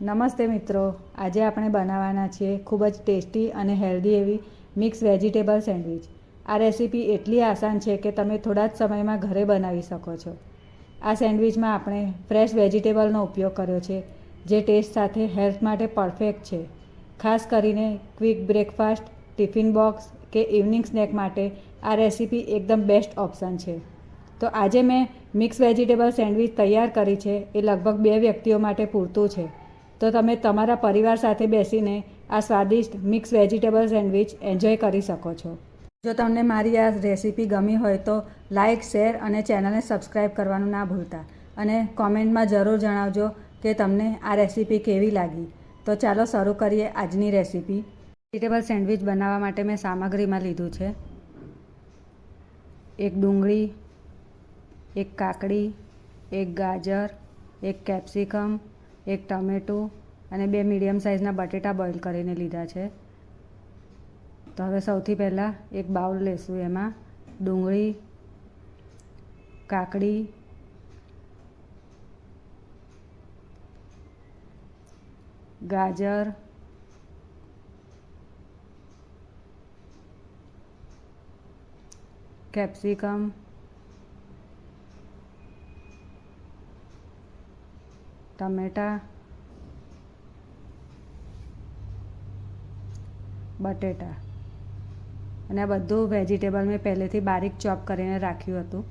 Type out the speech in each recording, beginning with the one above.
નમસ્તે મિત્રો. આજે આપણે બનાવવાના છીએ ખૂબ જ ટેસ્ટી અને હેલ્ધી એવી મિક્સ વેજીટેબલ સેન્ડવિચ. આ રેસીપી એટલી આસાન છે કે તમે થોડા જ સમયમાં ઘરે બનાવી શકો છો. આ સેન્ડવિચમાં આપણે ફ્રેશ વેજીટેબલનો ઉપયોગ કર્યો છે, જે ટેસ્ટ સાથે હેલ્થ માટે પરફેક્ટ છે. ખાસ કરીને ક્વિક બ્રેકફાસ્ટ, ટિફિન બોક્સ કે ઇવનિંગ સ્નેક માટે આ રેસીપી એકદમ બેસ્ટ ઓપ્શન છે. તો આજે મેં મિક્સ વેજીટેબલ સેન્ડવિચ તૈયાર કરી છે, એ લગભગ બે વ્યક્તિઓ માટે પૂરતું છે. તો તમે તમારા પરિવાર સાથે બેસીને આ સ્વાદિષ્ટ મિક્સ વેજીટેબલ સેન્ડવિચ એન્જોય કરી શકો છો. જો તમને મારી આ રેસીપી ગમી હોય તો લાઇક શેર અને ચેનલને સબસ્ક્રાઈબ કરવાનું ના ભૂલતા. અને કોમેન્ટમાં જરૂર જણાવજો કે તમને આ રેસીપી કેવી લાગી. તો ચાલો શરૂ કરીએ આજની રેસીપી. વેજીટેબલ સેન્ડવિચ બનાવવા માટે મેં સામગ્રીમાં લીધું છે. એક ડુંગળી, એક કાકડી, એક ગાજર, એક કેપ્સિકમ એક ટમેટું અને બે મીડિયમ સાઇઝના બટેટા બોઇલ કરીને લીધા છે. તો હવે સૌથી પહેલાં એક બાઉલ લેશું એમાં. ડુંગળી, કાકડી, ગાજર, કેપ્સિકમ ટમેટા બટેટા. અને આ બધું વેજીટેબલ મેં પહેલેથી બારીક ચોપ કરીને રાખ્યું હતું.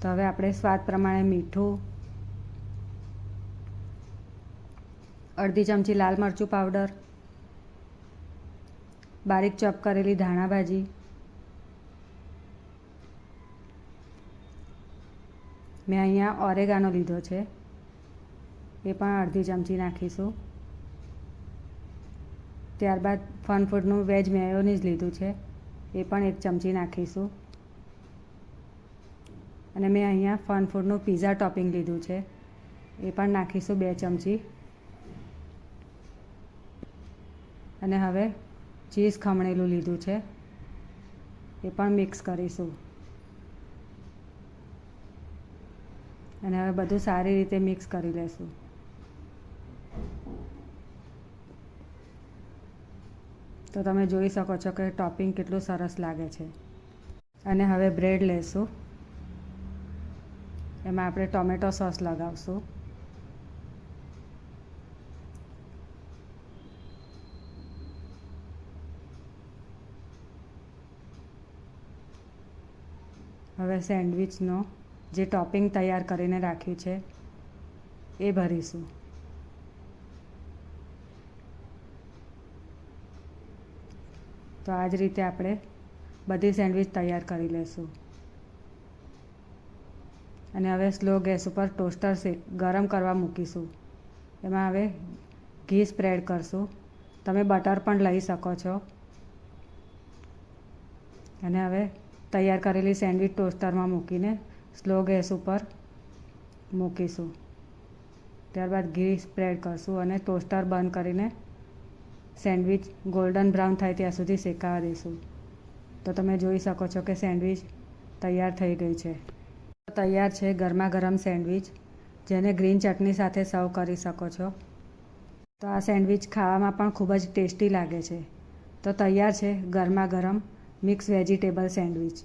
તો હવે આપણે સ્વાદ પ્રમાણે મીઠું, અડધી ચમચી લાલ મરચું પાવડર બારીક ચોપ કરેલી ધાણા ભાજી મેં અહીંયા ઓરેગાનો લીધો છે. એ પણ અડધી ચમચી નાખીશું. ત્યારબાદ ફન ફૂડનું વેજ મેયોનીઝ લીધું છે. એ પણ એક ચમચી નાખીશું. અને મેં અહીંયા ફન ફૂડનું પીઝા ટોપિંગ લીધું છે. એ પણ નાખીશું બે ચમચી. અને હવે ચીઝ ખમણેલું લીધું છે. એ પણ મિક્સ કરીશું. અને હવે બધું સારી રીતે મિક્સ કરી લેશું. તો તમે જોઈ શકો છો કે ટોપિંગ કેટલું સરસ લાગે છે. અને હવે બ્રેડ લેશું. એમાં આપણે ટોમેટો સોસ લગાવશું. હવે સેન્ડવિચનો જે ટોપિંગ તૈયાર કરીને રાખ્યું છે, એ ભરીશું. તો આ જ રીતે આપણે બધી સેન્ડવિચ તૈયાર કરી લઈશું અને હવે સ્લો ગેસ ઉપર ટોસ્ટર શેક ગરમ કરવા મૂકીશું. એમાં હવે ઘી સ્પ્રેડ કરશું. તમે બટર પણ લઈ શકો છો. અને હવે તૈયાર કરેલી સેન્ડવિચ ટોસ્ટરમાં મૂકીને સ્લો ગેસ ઉપર મૂકીશું. ત્યારબાદ ઘી સ્પ્રેડ કરશું અને ટોસ્ટર બંધ કરીને સેન્ડવિચ ગોલ્ડન બ્રાઉન થાય ત્યાં સુધી શેકાવા દઈશું. તો તમે જોઈ શકો છો કે સેન્ડવિચ તૈયાર થઈ ગઈ છે. તૈયાર છે ગરમા ગરમ સેન્ડવિચ, જેને ગ્રીન ચટણી સાથે સર્વ કરી શકો છો. તો આ સેન્ડવિચ ખાવામાં પણ ખૂબ જ ટેસ્ટી લાગે છે. તો તૈયાર છે ગરમા ગરમ મિક્સ વેજીટેબલ સેન્ડવિચ.